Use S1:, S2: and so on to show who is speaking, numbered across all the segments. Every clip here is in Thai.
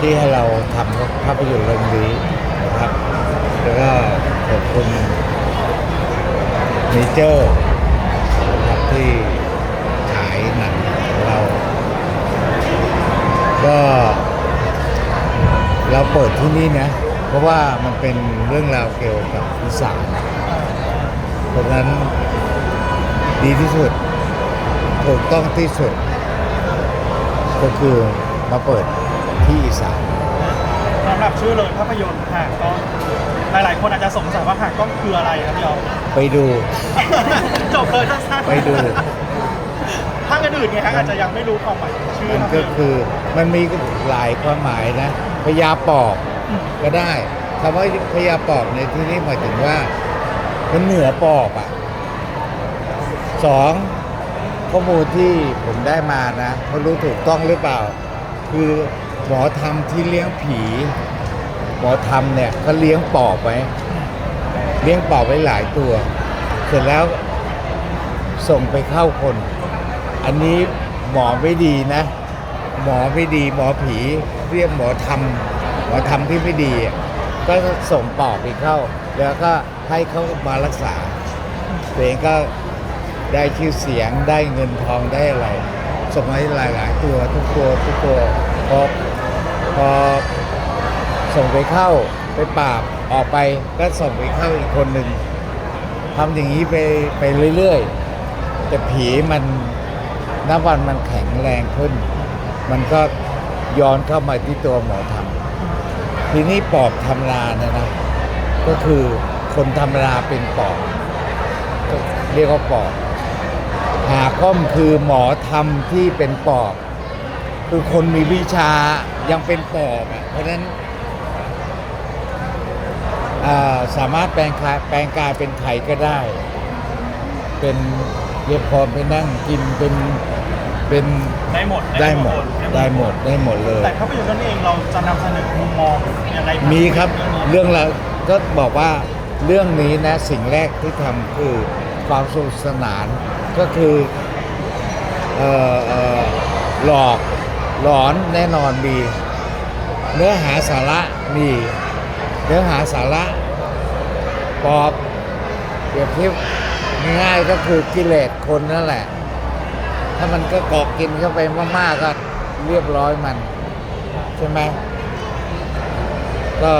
S1: ที่ให้เราทำภาพยนตร์เรื่องนี้นะครับ แล้วก็ขอบคุณเนเจอร์นะครับที่ฉายหนังของเรา ก็เราเปิดที่นี่นะ เพราะว่ามันเป็นเรื่องราวเกี่ยวกับอีสานเพราะนั้นดีที่สุดถูกต้องที่สุด ก็คือมาเปิด ที่อีสาน
S2: สำหรับชื่อเลยภาพยนตร์หากกล้องหลายๆ คนอาจจะสงสัยว่าหากกล้องคืออะไรครับพี่ออฟ
S1: ไปดู
S2: จบเลยสั้นๆ
S1: ไปดู
S2: ถ้าอื่นๆไงฮะอาจจะยังไม่รู้ความหมายของชื่อ
S1: มัน
S2: ภาพ
S1: ก็
S2: ยนตร์
S1: คือมันมีหลายความหมายนะพญาปอบก็ได้คำว่าพญาปอบในที่นี้หมายถึงว่า มันเหนือปอบอะสองข้อมูลที่ผมได้มานะเขารู้ถูกต้องหรือเปล่า คือ หมอธรรมที่เลี้ยงผี หมอธรรมเนี่ยเขาเลี้ยงปอบไว้เลี้ยงปอบไว้หลายตัว เสร็จแล้วส่งไปเข้าคน อันนี้หมอไม่ดีนะ หมอไม่ดีหมอผีเรียกหมอทำหมอทำที่ไม่ดี ก็ส่งปอบไปเข้า แล้วก็ให้เขามารักษาตัวเองก็ได้ชื่อเสียงได้เงินทองได้อะไรสมาให้หลาย ๆ ตัวทุกตัวทุกตัวพอ พอส่งไปเข้าไปปราบออกไปก็ส่งไปเข้าอีกคนหนึ่งทำอย่างนี้ไปไปเรื่อยๆ แต่ผีมันนับวันมันแข็งแรงขึ้น มันก็ย้อนเข้ามาที่ตัวหมอทำทีนี้ปอบธรรมดาเนี่ยนะ ก็คือคนธรรมดาเป็นปอบก็เรียกว่าปอบหาก้อมคือหมอธรรมที่เป็นปอบ คือคนมีวิชา ยังเป็นปอบอะเพราะฉะนั้นอ่าสามารถแปลงกายแปลงกายเป็นไข่ก็ได้ เป็นเรียบพรไปนั่งกินเป็นเป็น
S2: ได้หมด
S1: ได้หมดได้หมดได้หมดเลย
S2: แต่ภาพยนตร์เรื่องนี้เองเราจะนำเสนอมุมมองยังไง
S1: มีครับ
S2: เรื่องนี้
S1: เรื่องเราก็บอกว่าเรื่องนี้นะสิ่งแรกที่ทำคือความสนุกสนานก็คือเอ่อเอ่อหลอก หลอนแน่นอนมี เนื้อหาสาระมี เนื้อหาสาระปอบเปรียบเทียบง่ายก็คือกิเลสคนนั่นแหละ ถ้ามันก็เกาะกินเข้าไปมากๆก็เรียบร้อยมัน ใช่ไหมก็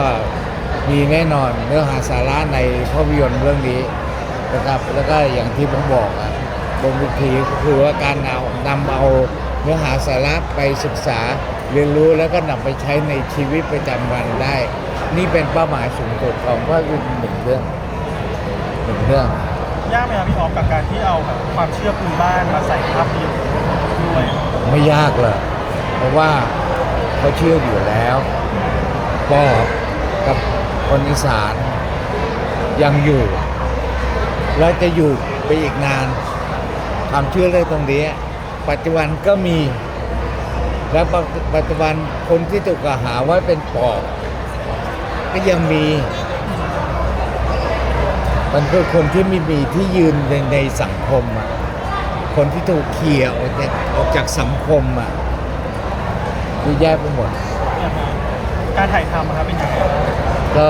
S1: มีแน่นอนเนื้อหาสาระในภาพยนตร์เรื่องนี้นะครับ แล้วก็อย่างที่ผมบอกอะบนวิธีก็คือว่าการเอานำเอา เนื้อหาสาระไปศึกษาเรียนรู้แล้วก็นำไปใช้ในชีวิตประจำวันได้ นี่เป็นเป้าหมายสูงสุดของภาพยนตร์หนึ่งเรื่องหนึ่งเรื่อง
S2: ยากไหมครับพี่ออฟกับการที่เอาแบบความเชื่อพื้นบ้านมาใส่ภาพยนตร์ด้วย
S1: ไม่ยากเลยเพราะว่าเขาเชื่ออยู่แล้วปอบกับคนอีสานยังอยู่ แล้วจะอยู่ไปอีกนานความเชื่อเรื่องตรงนี้ ปัจจุบันก็มี และปัจปัจจุบันคนที่ถูกกล่าวหาว่าเป็นปอบก็ยังมีมันคือคนที่ไม่มีที่ยืนในในสังคมอะคนที่ถูกเขี่ยออกจากออกจากสังคมอะคือแยกไปหมด
S2: การถ่ายทำอะครับเป็นยังไง
S1: ก็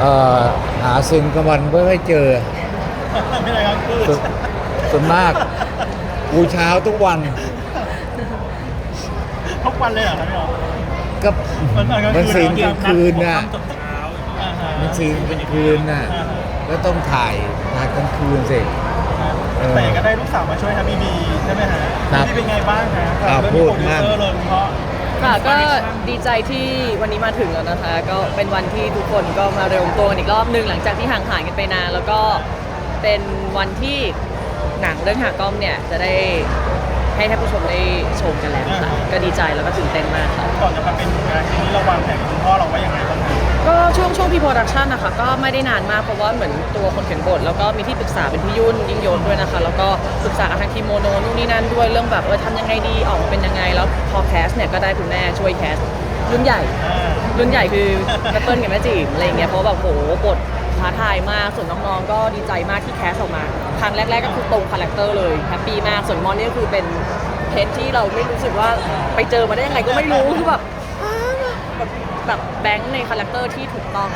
S1: เอ่อหาสิ่งกลางวันไม่ค่อยเจอ
S2: ไม่ไรครับคือ
S1: ส่วนส่วนมาก กูเช้าทุกวัน
S2: ทุกวันเลยเหรอครับพี่ออฟ
S1: ก็
S2: มันมันก็
S1: มัน
S2: คือ
S1: สิ่ง
S2: เกี่
S1: ก
S2: ย
S1: ลาวง
S2: กับ
S1: คืนน่ะ
S2: อ่าฮะ
S1: มันสิ่งกลางคืนน่ะก็ต้องถ่ายถ่ายกลางคืนสิ เออ
S2: แต่ก็ได้ลูกสาวมาช่วยครับบีบีใช่ไหมฮะ
S1: ครับ
S2: บีบีเป็นไงบ้างฮะ
S1: อ่า
S2: เรื่อง
S1: พูด
S2: โปรดิว
S1: มาก
S2: เซอร์เลยเพราะ
S3: ค่ะก็ดีใจที่วันนี้มาถึงแล้วนะคะ ก็เป็นวันที่ทุกคนก็มารวมตัวกันอีกรอบหนึ่งหลังจากที่ห่างหายกันไปนาน แล้วก็เป็นวันที่ หนังเรื่องหากล้อมเนี่ยจะได้ให้ท่านผู้ชมได้ชมกันแล้วค่ะ ก็ดีใจแล้วก็ตื่นเต้นมากค่ะ
S2: ก่อนจะมาเป็นงานที่นี้เราวางแผนกับคุณพ่อเราไว้ยังไงบ้างครับ
S3: ก็ช่วงช่วงพีโปรดักชันนะคะก็ไม่ได้นานมากเพราะว่าเหมือนตัวคนเขียนบท แล้วก็มีที่ปรึกษาเป็นพี่ยุ่นยิ่งยศด้วยนะคะ แล้วก็ปรึกษากับทางทีมโมโนนู่นนี่นั่นด้วยเรื่องแบบเออทำยังไงดีออกมาเป็นยังไง แล้วพอแคสเนี่ยก็ได้คุณแม่ช่วยแคสรุ่นใหญ่
S2: อ่า
S3: รุ่นใหญ่คือแม่เปิ้ลกับแม่จีบอะไรอย่างเงี้ยเพราะแบบโหบทท้าทายมากส่วนน้องๆก็ดีใจมากที่แคสออกมา ครั้งแรก ๆ ก็คือตรงคาแรคเตอร์เลยแฮปปี้มากส่วนมอนนี่ก็คือเป็นเพชรที่เราไม่รู้สึกว่าไปเจอมาได้ยังไงก็ไม่รู้คือแบบแบบแบงค์ในคาแรคเตอร์ที่ถูกต้อง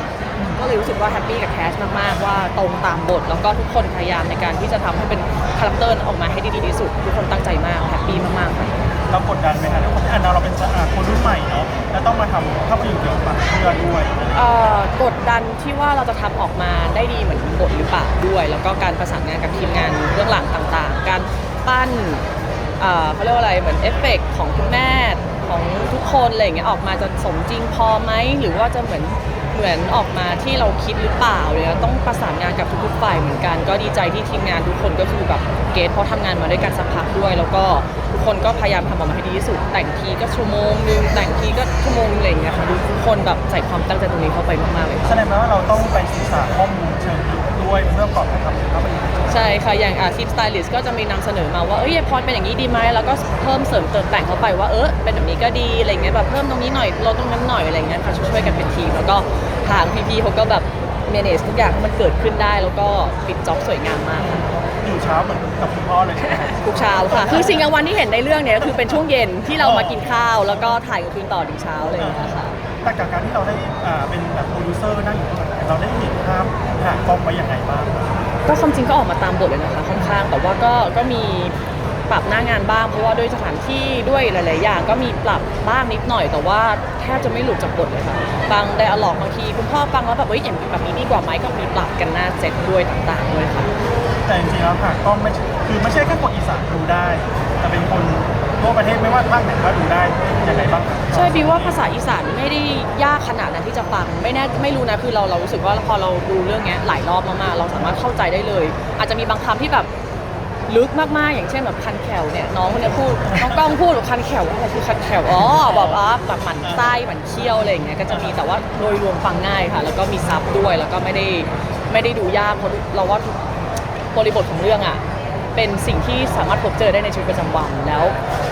S3: ก็เลยรู้สึกว่าแฮปปี้กับแคสมากๆ ว่าตรงตามบท แล้วก็ทุกคนพยายามในการที่จะทำให้เป็นคาแรคเตอร์ออกมาให้ดีที่สุด ทุกคนตั้งใจมากแฮปปี้มากๆค่ะ
S2: เรากดดันไหมคะด้วยความที่อันเราเป็นอ่าคนรุ่นใหม่เนาะแล้วต้องมาทำภาพยนตร์เกี่ยวกับเพื่อด้วย
S3: เอ่อกดดันที่ว่าเราจะทำออกมาได้ดีเหมือนบทหรือเปล่าด้วย แล้วก็การประสานงานกับทีมงานเบื้องหลังต่างๆ การปั้นเอ่อเขาเรียกว่าอะไรเหมือนเอฟเฟกต์ของคุณแม่ของทุกคนอะไรอย่างเงี้ยออกมาจะสมจริงพอไหมหรือว่าจะเหมือนเหมือนออกมาที่เราคิดหรือเปล่าเนี่ยต้องประสานงานกับทุกๆฝ่ายเหมือนกัน ก็ดีใจที่ทีมงานทุกคนก็คือแบบเกตเพราะทำงานมาด้วยกันสักพักด้วย แล้วก็ คนก็พยายามทำออกมาให้ดีที่สุด แต่งทีก็ชั่วโมงนึงแต่งทีก็ชั่วโมงนึงอะไรอย่างเงี้ยค่ะทุกคนแบบใส่ความตั้งใจตรงนี้เข้าไปมากๆเลยค่ะ
S2: แสดงว่าเราต้องไปศึกษาข้อมูลเชิงลึกด้วยเพื่อก่อนไปทำภาพยนตร์
S3: ใช่ค่ะ อย่างอาทีมสไตลิสต์ก็จะมีนำเสนอมาว่า เอ้ยพรเป็นอย่างนี้ดีไหมแล้วก็เพิ่มเสริมเติมแต่งเข้าไปว่า เออเป็นแบบนี้ก็ดี อะไรเงี้ย แบบเพิ่มตรงนี้หน่อย ลดตรงนั้นหน่อย อะไรเงี้ยค่ะ ช่วยๆกันเป็นทีม แล้วก็ทางพี่ๆเขาก็แบบ manage ทุกอย่างให้มันเกิดขึ้นได้ แล้วก็ปิดจ็อบสวยงามมากค่ะ
S2: อยู่เช้าเหมือนกับคุณพ่อเลยใช่ไหม
S3: ทุกเช้าค่ะ คือสิ่งกลางวันที่เห็นในเรื่องเนี่ยก็คือเป็นช่วงเย็นที่เรามากินข้าว แล้วก็ถ่ายกลางคืนต่อถึงเช้าอะไรอย่างเลยค่ะ
S2: แต่กับการที่เราได้อ่าเป็นแบบโปรดิวเซอร์นั่งอยู่ข้างหลังเราได้เห็นภาพหากล้องไว้อย่างไรบ้าง
S3: ก็ความจริงก็ออกมาตามบทเลยนะคะค่อนข้างแต่ว่าก็ก็มีปรับหน้างานบ้างเพราะว่าด้วยสถานที่ด้วยหลาย ๆ อย่าง ก็มีปรับบ้างนิดหน่อย แต่ว่าแทบจะไม่หลุดจากบทเลยค่ะบางไดอะล็อกบางทีคุณพ่อฟังแล้วแบบเฮ้ยอย่างแบบนี้ดีกว่าไหมก็มีปรับกันหน้าเซตด้วยต่าง ๆ ด้วยค่ะ
S2: แต่จริงๆแล้วหากกล้องไม่คือไม่ใช่แค่คนอีสานดูได้ แต่เป็นคนทั่วประเทศไม่ว่าภาคไหนก็ดูได้อย่างไรบ้างครับ
S3: ใช่บิวว่าภาษาอีสานไม่ได้ยากขนาดนั้นที่จะฟังไม่แน่ไม่รู้นะคือเราเรารู้สึกว่าพอเราดูเรื่องเนี้ยหลายรอบมากๆเราสามารถเข้าใจได้เลย อาจจะมีบางคำที่แบบลึกมากๆ อย่างเช่นแบบคันแขวเนี่ยน้องคนนี้พูดน้องกล้องพูดว่าคันแขวอะไรคือคันแขวอ๋อแบบอะแบบหมันไส้หมันเคี้ยวอะไรอย่างเงี้ยก็จะมีแต่ว่าโดยรวมฟังง่ายค่ะ แล้วก็มีซับด้วยแล้วก็ไม่ได้ไม่ได้ดูยากเพราะเราว่า บริบทของเรื่องอะเป็นสิ่งที่สามารถพบเจอได้ในชีวิตประจำวันแล้ว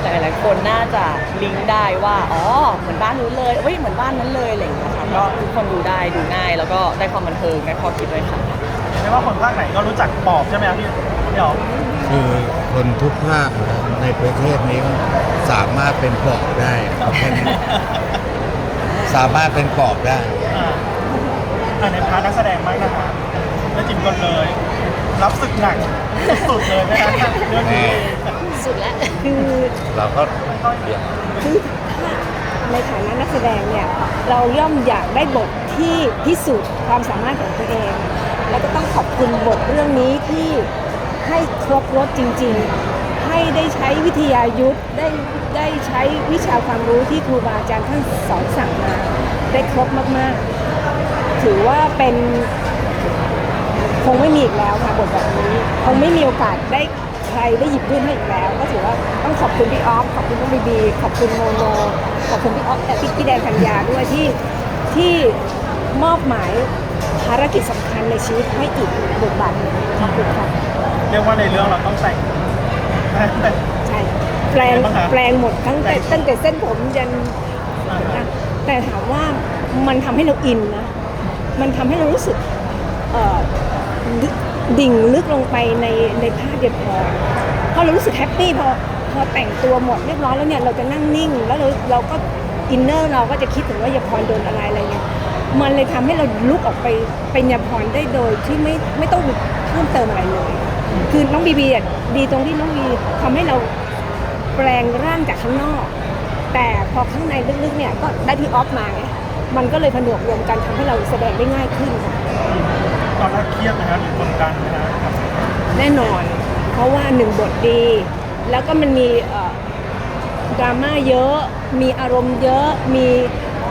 S3: หลายๆคนน่าจะลิงก์ได้ว่าอ๋อเหมือนบ้านนู้นเลยเฮ้ยเหมือนบ้านนั้นเลยอะไรอย่างเงี้ยค่ะก็ทุกคนดูได้ดูง่าย แล้วก็ได้ความบันเทิงได้ข้อคิดด้วยค่ะ
S2: ไม่ว่าคนภาคไหนก็รู้จักปอบใช่ไหมครับพี่พี่อ๋อม
S1: คือคนทุกภาคนะในประเทศนี้สามารถเป็นปอบได้เอาแค่นี้สามารถเป็นปอบได้
S2: อ่าอ่าในพาร์ทนักแสดงบ้างนะคะแล้วจิมก่อนเลย รับศึกหนักสุดๆเลยนะคะเรื่องนี้
S3: สุดแล้ว
S4: คือ
S1: เราก็
S4: คือถ้าในฐานะนักแสดงเนี่ยเราย่อมอยากได้บทที่พิสูจน์ความสามารถของตัวเอง แล้วก็ต้องขอบคุณบทเรื่องนี้ที่ให้ครบรถจริง ๆ ให้ได้ใช้วิทยายุทธ์ได้ได้ใช้วิชาความรู้ที่ครูบาอาจารย์ท่านสอนสั่งมา ได้ครบมากๆ ถือว่าเป็นค งไม่มีอีกแล้วค่ะบทแบบนี้คงไม่มีโอกาสได้ใครได้หยิบยื่นให้อีกแล้ว ก็ถือว่าต้องขอบคุณพี่ออฟขอบคุณน้องบีบีขอบคุณโมโนขอบคุณพี่ออฟและพี่พี่แดงธัญญาด้วยที่ที่มอบหมายภารกิจสำคัญในชีวิตให้อีกบทบาทหนึ่งขอบคุณค่ะ
S2: เรียกว่าในเรื่องเราต้องแต่งแต่
S4: ใช่แปลง
S2: เป็นไงบ้างคะ
S4: แปลงหมดทั้งแต่
S2: แปลง
S4: ตั้งแต่เส้นผมยัน
S2: อ่าฮะ
S4: แต่ถามว่ามันทำให้เราอินนะ มันทำให้เรารู้สึกเอ่อ ดิ่งลึกลงไปในในภาพเดียวพอพราะเรารู้สึกแฮปปี้พอพอแต่งตัวหมดเรียบร้อยแล้วเนี่ยเราจะนั่งนิ่ง แล้วเราเราก็อินเนอร์เราก็จะคิดถึงว่ายาพรโดนอะไรอะไรเงี้ยมันเลยทำให้เราลุกออกไปเป็นยาพรได้โดยที่ไม่ไม่ต้องเพิ่มเติมอะไรเลย คือน้องบีบีดีตรงที่น้องบีทำให้เราแปลงร่างจากข้างนอก แต่พอข้างในลึกๆเนี่ยก็ได้ที่ออฟมาไงมันก็เลยผนวกรวมกันทำให้เราแสดงได้ง่ายขึ้นค่ะ
S2: ตอนแรกเครียดนะครับหรือกดดันนะครับ
S4: แน่นอน เพราะว่าหนึ่งบทดี แล้วก็มันมีเอ่อดราม่าเยอะ มีอารมณ์เยอะ มี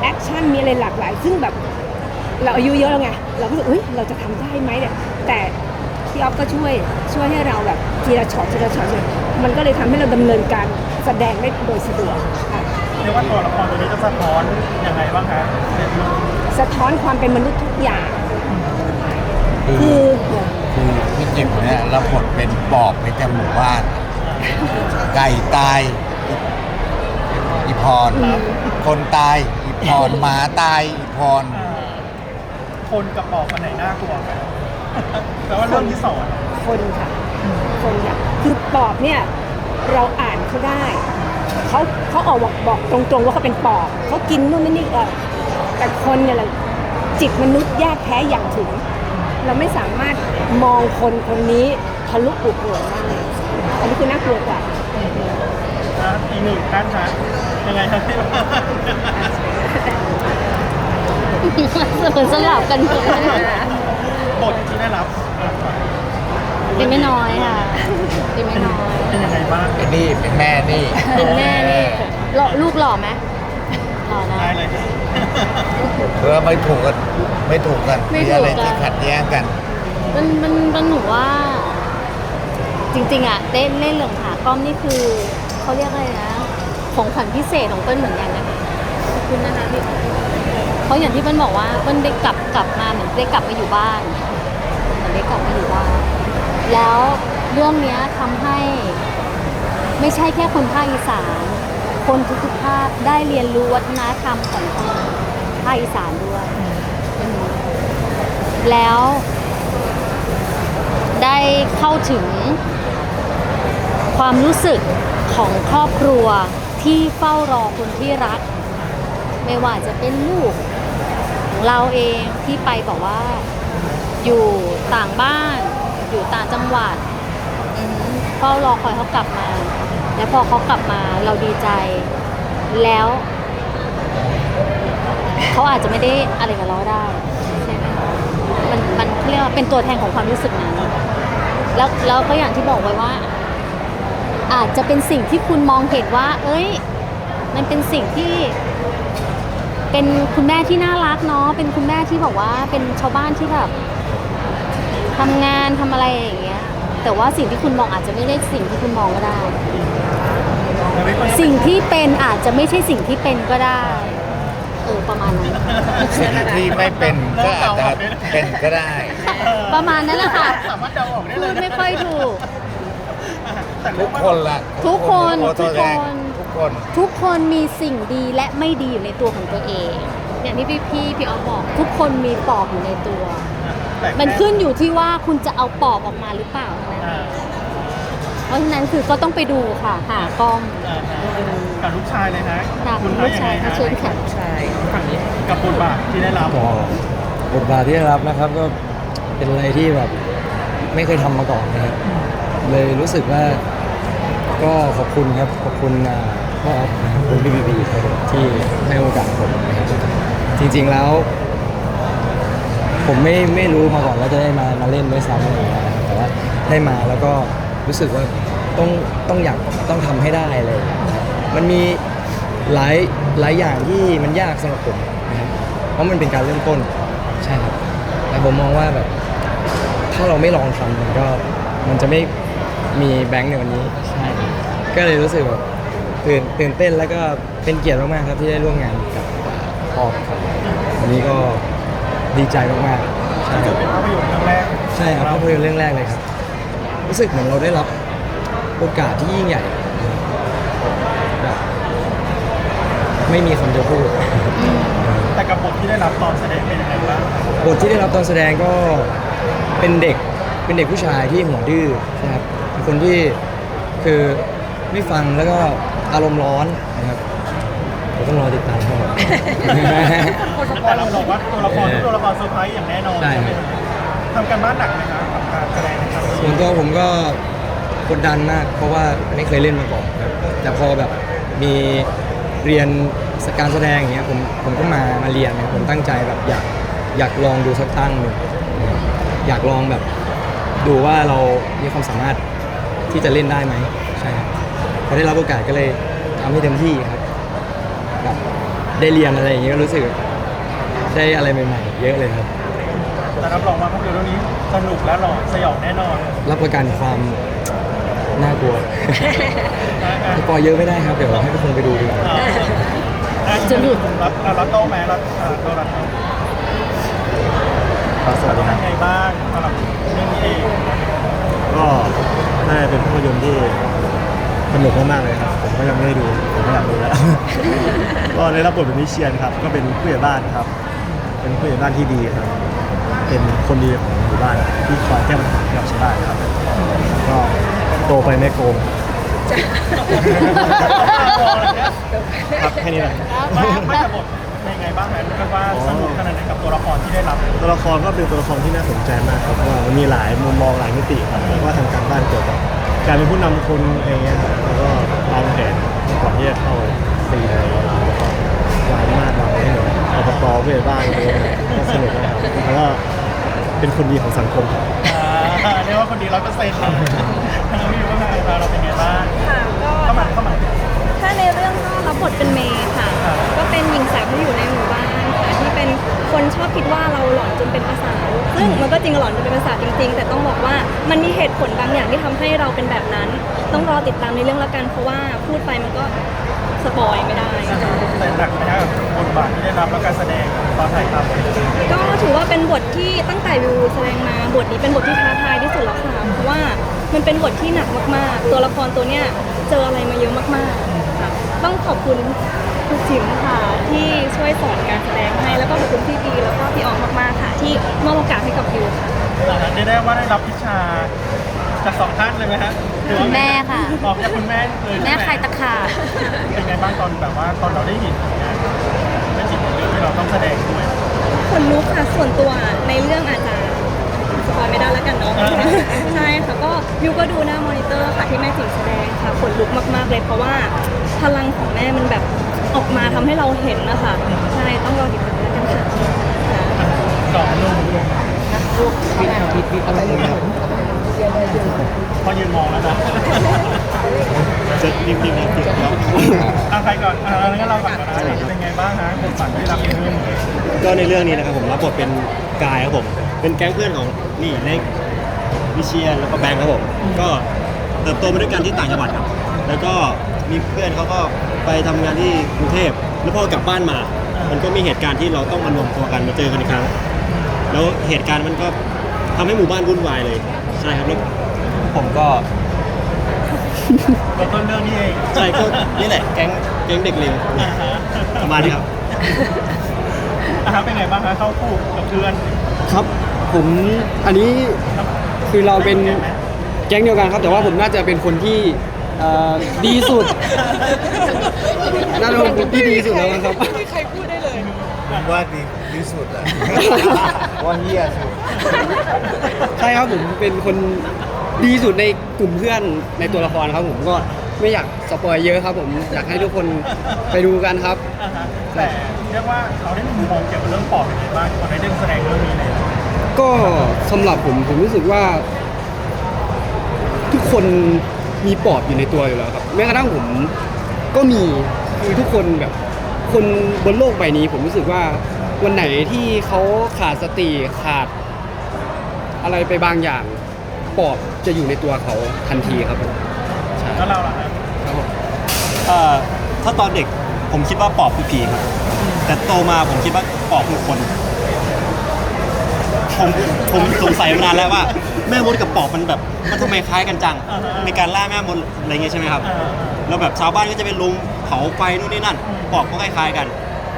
S4: แอคชั่น มีอะไรหลากหลาย ซึ่งแบบเราอายุเยอะแล้วไง เราก็รู้สึกเฮ้ย เราจะทำได้ไหมเนี่ย แต่พี่ออฟก็ช่วยช่วยให้เราแบบทีละช็อตทีละช็อตเลยมันก็เลยทำให้เราดำเนินการแสดงได้โดยสะดวกค่ะ
S2: เรียกว่าตัวละครตัวนี้จะสะท้อนยังไงบ้างคะในเรื่อง
S4: สะท้อนความเป็นมนุษย์ทุกอย่าง
S1: คื
S4: คืออ
S1: คือพี่จิ๋มเนี่ยรับบทเป็นปอบในแต่หมู่บ้าน ไก่ตาย อีพร คนตาย อีพรหมาตาย อีพร
S2: อ่าคนกับปอบอันไหนน่ากลัวกันแปลว่าเรื่องที่สอน
S4: คนค่ะ คนค่ะคือปอบเนี่ยเราอ่านเขาได้เขาเขาออกบอกบอกตรงๆว่าเขาเป็นปอบเขากินนู่นนี่นี่เออแต่คนเนี่ยแหละจิตมนุษย์แยกแท้อย่างถึง เราไม่สามารถมองคนคนนี้ทะลุปุโปร่งได้อันนี้คือน่ากลัวกว่า
S2: นะอีกหนึ่งท่านคะยังไงครับพี่
S5: เหมือนสลับกันเลย
S2: บทที่ได้รับ
S5: เป็นไม่น้อยค่ะเป็นไม่น้อย
S2: เป็นยังไงบ้าง
S1: ไอ้นี่เป็นแม่นี่
S5: เป็นแม่นี่หล่อลูกหล่อไหม หล่อนะ
S2: ได้เลย
S1: เพื่อไม่ถูกกันไม่ถูกกัน
S5: ไม่
S1: มี
S5: ถูก
S1: อะไร
S5: กัน
S1: ที่ขัดแย้งกัน
S5: มันมันมันหนูว่า จริงๆอะเล่นเล่นเหลืองหาก้อมนี่คือเขาเรียกอะไรนะ ของขวัญพิเศษของเปิ้ลเหมือนกันนะคะขอบคุณนะคะพี่เพราะอย่างที่เปิ้ลบอกว่าเปิ้ลได้กลับกลับมาเหมือนได้กลับมาอยู่บ้านเหมือนได้กลับมาอยู่บ้าน แล้วเรื่องเนี้ยทำให้ ไม่ใช่แค่คนภาคอีสาน คนทุกๆภาคได้เรียนรู้วัฒนธรรมของภาคอีสานด้วย แล้วได้เข้าถึงความรู้สึกของครอบครัวที่เฝ้ารอคนที่รัก ไม่ว่าจะเป็นลูกของเราเองที่ไปบอกว่าอยู่ต่างบ้าน อยู่ต่างจังหวัดเฝ้ารอคอยเขากลับมา แล้วพอเขากลับมาเราดีใจ แล้วเขาอาจจะไม่ได้อะไรกับเราได้ใช่ไหมมันมันเขาเรียกว่าเป็นตัวแทนของความรู้สึกนั้นแล้วแล้วก็อย่างที่บอกไว้ว่า อาจจะเป็นสิ่งที่คุณมองเห็นว่า เอ้ย มันเป็นสิ่งที่ เป็นคุณแม่ที่น่ารักเนาะเป็นคุณแม่ที่บอกว่าเป็นชาวบ้านที่แบบทำงานทำอะไรอย่างเงี้ยแต่ว่าสิ่งที่คุณมองอาจจะไม่ได้สิ่งที่คุณมองก็ได้ สิ่งที่เป็นอาจจะไม่ใช่สิ่งที่เป็นก็ได้เออประมาณนั้น
S1: สิ่งที่ไม่เป็นก็อาจจะเป็นก็ได้
S5: ประมาณนั้นแหละค่ะ
S2: สามารถเดาออกได้
S5: พู
S2: เล
S5: ด
S2: ย
S5: ไม่ค่อยถูก
S2: แต่
S1: ทุ
S2: เรื่อกงว่า
S1: คนละ
S5: ทุกคน
S1: โอ้โห
S5: ทุกคน
S1: ทุกคน
S5: ทุกคนมีสิ่งดีและไม่ดีอยู่ในตัวของตัวเองอย่างที่พี่พี่พี่ออฟบอก ทุกคนมีปอบอยู่ในตัว
S2: แต่แค่
S5: มันขึ้นอยู่ที่ว่าคุณจะเอาปอบออกมาหรือเปล่าเท่านั้น
S2: อ่า
S5: เพราะฉะนั้นคือก็ต้องไปดูค่ะ หากล้อง
S2: อ่ากับลูกชายเลยนะ
S5: ค่ะ
S2: คุณ
S5: ลูกชาย
S2: ให้
S5: ค่ะ
S2: งไง
S5: เชิญค่ะ
S3: ใช่ฝั่งนี้
S2: กับบทบาทที่ได้รับ
S6: ก็บทบาทที่ได้รับนะครับก็เป็นอะไรที่แบบไม่เคยทำมาก่อนนะครับเลยรู้สึกว่าก็ขอบคุณครับขอบคุณอ่าพ่อออฟนะครับคุณพี่บีบีครับผมที่ให้โอกาสผมนะครับจริงๆแล้ว ผมไม่ไม่รู้มาก่อนว่าจะได้มามาเล่นด้วยซ้ำอะไรอย่างเงี้ยนะครับแต่ว่าได้มาแล้วก็ รู้สึกว่าต้องต้องอยากต้องทำให้ได้เลยนะครับมันมีหลายหลายอย่างที่มันยากสำหรับผมนะครับเพราะมันเป็นการเริ่มต้นใช่ครับแต่ผมมองว่าแบบ ถ้าเราไม่ลองทำมันก็มันจะไม่มีแบงค์ในวันนี้ใช่ครับก็เลยรู้สึกแบบตื่นตื่นเต้นแล้วก็เป็นเกียรติมากๆครับที่ได้ร่วมงานกับพ่อครับวันนี้ก็ดีใจมากๆใช่ค
S2: ถื
S6: รั
S2: อบเป็นภาพยนตร์เรื่องแรก
S6: ใช่ครับภาพยนตร์เรื่องแรกเลยครับ รู้สึกเหมือนเราได้รับโอกาสที่ยิ่งใหญ่แบบไม่มีคำจะพูด
S2: แต่กับบทที่ได้รับตอนแสดงเป็นยังไงบ้าง
S6: บทที่ได้รับตอนแสดงก็เป็นเด็กเป็นเด็กผู้ชายที่หัวดื้อนะครับเป็นคนที่คือไม่ฟังแล้วก็อารมณ์ร้อนนะครับเดี๋ยวต้องรอติดตามครับ
S2: แต่เราบอกว่าตัวละครทุกตัวละครเซอร์ไพรส์อย่างแน่นอน
S6: ใช่
S2: ใช่ไหม
S6: ครับ
S2: ทำกันบ้านหนักไหมครับ การแสดงนะครับ
S6: ส่ว
S2: น
S6: ตัวผมก็กดดันมาก เพราะว่าไม่เคยเล่นมาก่อนครับแต่พอแบบมีเรียนการแสดงอย่างเงี้ยผมผมก็มามาเรียนนะผมตั้งใจแบบอยากอยากลองดูสักตั้งหนึ่งอยากลองแบบดูว่าเรามีความสามารถที่จะเล่นได้ไหมใช่ครับพอได้รับโอกาสก็เลยทำให้เต็มที่ครับแบบได้เรียนอะไรอย่างเงี้ยก็รู้สึกได้อะไรใหม่ๆ เยอะเลยครับ
S2: รับรองว่าภาพยนตร์เรื่องนี้สนุกและหล่อสยองแน่นอน
S6: รับประกันความน่ากลัว
S2: อ่าอ่า
S6: สปอยเยอะไม่ได้ครับ เดี๋ยวให้ทุกคนไปดูดีกว่า
S2: อ่าอ่าจะหลุดรับอ่ารับโต้ไหมรับอ่าตัวรับโต้
S7: สวัสดีครับ
S2: เป็นไงบ้างสำหรับเรื่องนี้เอง
S7: ก็น่าจะเป็นภาพยนตร์ที่สนุกมากๆเลยครับ ผมก็ยังไม่ได้ดู ผมก็อยากดูแล้ว ก็ได้รับบทเป็นวิเชียนครับ ก็เป็นผู้ใหญ่บ้านครับ เป็นผู้ใหญ่บ้านที่ดีครับ เป็นคนดีของหมู่บ้านที่คอยแก้ปัญหาให้กับชาวบ้านครับก็โตไปไม่โกงครับแค่นี้แหละ
S2: ไม่ไม่แต่บทเป็นไงบ้างฮะเรียกว่าสนุกขนาดไหนกับตัวละครที่ได้รับ
S7: ตัวละครก็เป็นตัวละครที่น่าสนใจมากครับเพราะว่ามันมีหลายมุมมองหลายมิติครับแล้วก็ทำการบ้านเกี่ยวกับการเป็นผู้นำคนอะไรเงี้ยครับแล้วก็วางแผนก่อนที่จะเข้าซีอะไร น่วยอบตผู้ใหญ่บ้านอะไรเงี้ยก็สนุกนะครับแล้วก็เป็นคนดีของสังคมครับ
S2: อ่าเรียกว่าคนดีร้อยเปอร์เซ็นต์เลยทางพี่ว่าไงบ้างเราเป็นไงบ้าง
S8: ค่ะก็
S2: เข้ามาเข้ามา
S8: ถ้าในเรื่องก็รับบทเป็นเมย์ค่ะ
S2: ครับ
S8: ก็เป็นหญิงสาวที่อยู่ในหมู่บ้านค่ะที่เป็นคนชอบคิดว่าเราหลอนจนเป็นประสาทซึ่งมันก็จริงหลอนจนเป็นประสาทจริง ๆ แต่ต้องบอกว่ามันมีเหตุผลบางอย่างที่ทำให้เราเป็นแบบนั้น ต้องรอติดตามในเรื่องละกันเพราะว่าพูดไปมันก็ สปอยไม่ได้
S2: แต่หนักนะฮะกับบทบาทที่ได้รับแล้วการแสดงตอนถ่ายทำ
S8: ก็ถือว่าเป็นบทที่ตั้งแต่วิวแสดงมาบทนี้เป็นบทที่ท้าทายที่สุดแล้วค่ะเพราะว่ามันเป็นบทที่หนักมากๆ ตัวละครตัวเนี้ยเจออะไรมาเยอะมากๆค่ะต้องขอบคุณครูจิ๋มค่ะที่ช่วยสอนการแสดงให้แล้วก็ขอบคุณพี่บีแล้วก็พี่ออมมากๆค่ะ ที่มอบโอกาสให้กับวิวค่ะ
S2: ได้ได้ว่าได้รับวิชา จากสองท่านเลยไหมฮะหรือว่า
S5: คุณแม่ค่ะ
S2: บอกจากคุณแม่เลย
S5: แม่
S2: ใช่ไห
S5: ใครตะขาบ
S2: เป็นไงบ้างตอนแบบว่าตอนเราได้เห็นผลงานแม่จิ๋มในเรื่องที่เราต้องแสดงด้วย
S8: คนลุกค่ะส่วนตัวในเรื่องอาจจะสปอยไม่ได้แล้วกันเนาะ
S2: อ่า
S8: ใช่ค่ะก็วิวก็ดูหน้ามอนิเตอร์ค่ะที่แม่จิ๋มแสดงค่ะขนลุกมาก ๆ เลยเพราะว่าพลังของแม่มันแบบออกมาทำให้เราเห็นนะคะใช่ต้องรอติดตามแล้วกันค่ะค่ะ
S2: สองหนุ่ม พอยืนมองแล้วนะ
S7: จะนิ่งๆนะติดแล้ว
S2: อะใครก่อนอะงั้นเราก่อนนะเป็นไงบ้างฮะบทบาทที่ได้รับในเรื่อง
S7: ก็ในเรื่องนี้นะครับผมรับบทเป็นกายครับผมเป็นแก๊งเพื่อนของนี่เล็กวิเชียนแล้วก็แบงค์ครับผมก็เติบโตมาด้วยกันที่ต่างจังหวัดครับ แล้วก็มีเพื่อนเขาก็ไปทำงานที่กรุงเทพแล้วพอกลับบ้านมา มันก็มีเหตุการณ์ที่เราต้องมารวมตัวกันมาเจอกันอีกครั้ง แล้วเหตุการณ์มันก็ทำให้หมู่บ้านวุ่นวายเลย ใช่ครับแล้วผมก็
S2: ตัวต้นเรื่องนี่เอง
S7: ใช่ก็นี่แหละแก๊งแก๊งเด็กเลว
S2: อ่าฮะ
S7: ประมาณนี้ครับ
S2: อะฮะเป็นไงบ้างฮะเข้าคู่กับเพื่อน
S9: ครับผมอันนี้คือเราเป็นแก๊งเดียวกันครับ แต่ว่าผมน่าจะเป็นคนที่เอ่อดีสุด น่าจะเป็นคนที่ดีสุดแล้วมั้งครับ
S1: ว่าดี ที่สุดอะว่าเฮียสุด
S9: ใช่ครับผมเป็นคนดีสุดในกลุ่มเพื่อนในตัวละครครับผมก็ไม่อยากสปอยเยอะครับผมอยากให้ทุกคนไปดูกันครับ
S2: อ่าฮะแต่เรียกว่าเราได้มุมมองเกี่ยวกับเรื่องปอดเป็นไงบ้างตอนได้เล่นแสดงเรื่องนี้เลย
S9: ก็สำหรับผมผมรู้สึกว่า ทุกคนมีปอดอยู่ในตัวอยู่แล้วครับ แม้กระทั่งผมก็มีคือทุกคนแบบ คนบนโลกใบนี้ผมรู้สึกว่าวันไหนที่เขาขาดสติขาด อะไรไปบางอย่างปอดจะอยู่ในตัวเขาทันทีครับผมใช่
S2: แล้วเราล่ะฮะ
S9: ครับผม
S7: เอ่อถ้าตอนเด็กผมคิดว่าปอบคือผีครับ แต่โตมาผมคิดว่าปอบคือคน ผมผมสงสัยมานานแล้วว่า แม่มดกับปอบมันแบบมันทำไมคล้ายกันจังในการล่าแม่มดอะไรเงี้ยใช่ไหมครับ
S2: อ่า
S7: แล้วแบบชาวบ้านก็จะเป็นลุงเผาไฟนู่นนี่นั่น ปอบก็คล้ายๆกัน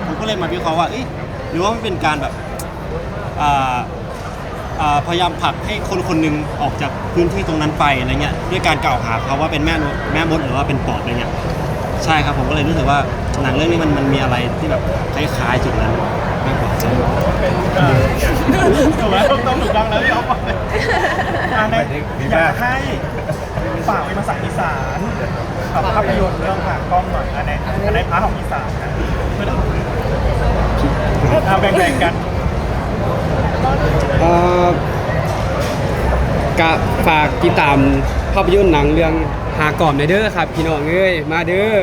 S7: ผมก็เลยมาวิเคราะห์ว่าเอ๊ะหรือว่ามันเป็นการแบบอ่าอ่าพยายามผลักให้คนคนหนึงออกจากพื้นที่ตรงนั้นไปอะไรเงี้ยด้วยการกล่าวหาเขาว่าเป็นแม่มดแม่มดหรือว่าเป็นปอบอะไรเงี้ยใช่ครับผมก็เลยรู้สึกว่าหนังเรื่องนี้มันมันมีอะไรที่แบบคล้ายๆจุดนั้นมากกว่าใช่
S2: อ่าถูกไหมต้องต้องถูกต้องแล้วที่เอาไปอ่าในอยากให้ฝากเป็นภาษาอีสาน กับภาพยนตร์เรื่องหางกล้องหน่อยอันในอันในพาร์ทของอีสานนะเพื่อเอาแบ่งๆกัน
S9: เอ่อกะฝากติดตามภาพยนตร์หนังเรื่องหากรอบในอยเด้อครับ พี่น้องเอ้ยมาเด้อ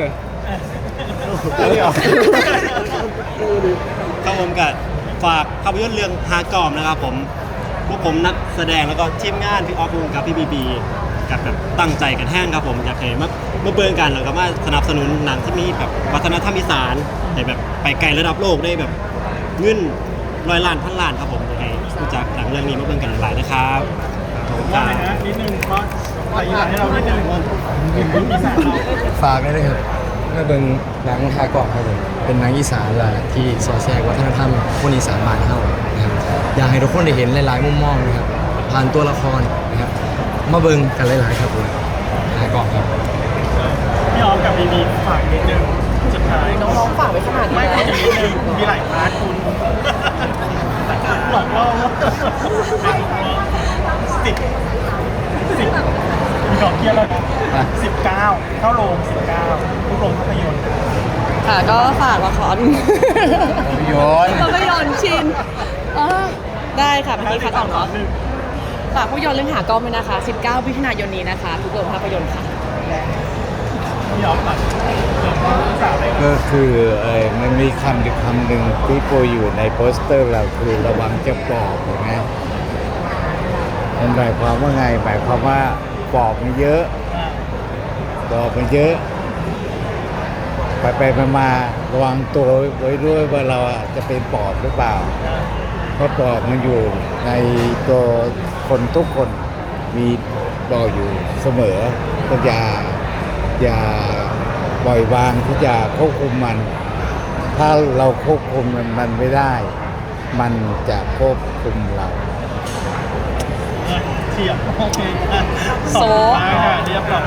S7: ครับผมกับฝากภาพยนตร์เรื่องฮากอมนะครับผมพวกผมนักแสดงแล้วก็ทีมงานพี่ออฟวงกับพี่บีบี กับแบบตั้งใจกันแห้งครับผมอยากให้มามาเบิ่งกันแล้วก็มาสนับสนุนหนังที่มีแบบวัฒนธรรมอีสานให้แบบไปไกลระดับโลกได้แบบเงินร้อยล้านพันล้านครับผมอยากให้รู้จักหนังเรื่องนี้มาเบิ่งกันหลายๆนะครับขอบคุณค
S2: ว่า
S7: รับ
S2: นะนิดนึงเพราะภาษาอีสานให้เรานิดนึง
S6: ฝากได้เลยครับเมื่อเบิ่งหนังฮากรอบครับผมเป็นหนังอีสานแหละที่สอดแทรกวัฒนธรรมคนอีสานบ้านเฮานะครับอยากให้ทุกคนได้เห็นหลาย ๆ มุมมองนะครับผ่านตัวละครนะครับ มาเบิ่งกันหลายๆครับผมฮากรอบครับ
S2: พี่ออฟกับบีบีฝากนิดนึงสุดท้าย
S3: น้องๆฝากไว้ขนาดนี้
S2: ไม่
S3: แล้ว
S2: ก็มีนิดนึงมีหลายพาร์ทคุณหลอกล่อว่าสิบสิบมีดอกเบี้ยแล้วนะสิบเก้าเข้าโรงสิบเก้าทุกโรงภาพยนตร์
S3: ค่ะก็ฝากละคร
S1: โยน
S3: ภาพยนตร์ชินเออได้ค่ะเมื่อกี้คัดออกเนาะ ฝากภาพยนตร์เรื่องหากล้องด้วยนะคะ 19มิถุนายนนี้นะคะทุกโรงภาพยนตร์ค่ะ
S2: พี่ออฟก่อนเริ่มสาวเลย
S1: ก็คือเออมันมีคำอีกคำหนึ่งที่โปรยอยู่ในโปสเตอร์เราคือระวังจะปอบถูกไหมมันหมายความว่าไงหมายความว่าปอบมันเยอะปอบมันเยอะ ไปไปมามาระวังตัวไว้ด้วยว่าเราอะจะเป็นปอบหรือเปล่าเพราะปอบมันอยู่ในตัว คนทุกคนมีบอกอยู่เสมอก็อย่าอย่าปล่อยวางที่จะควบคุมมัน ถ้าเราควบคุมมันมันไม่ได้ มันจะควบคุมเรา
S2: เทียบโอเค
S3: โซ
S2: เรียบร้อย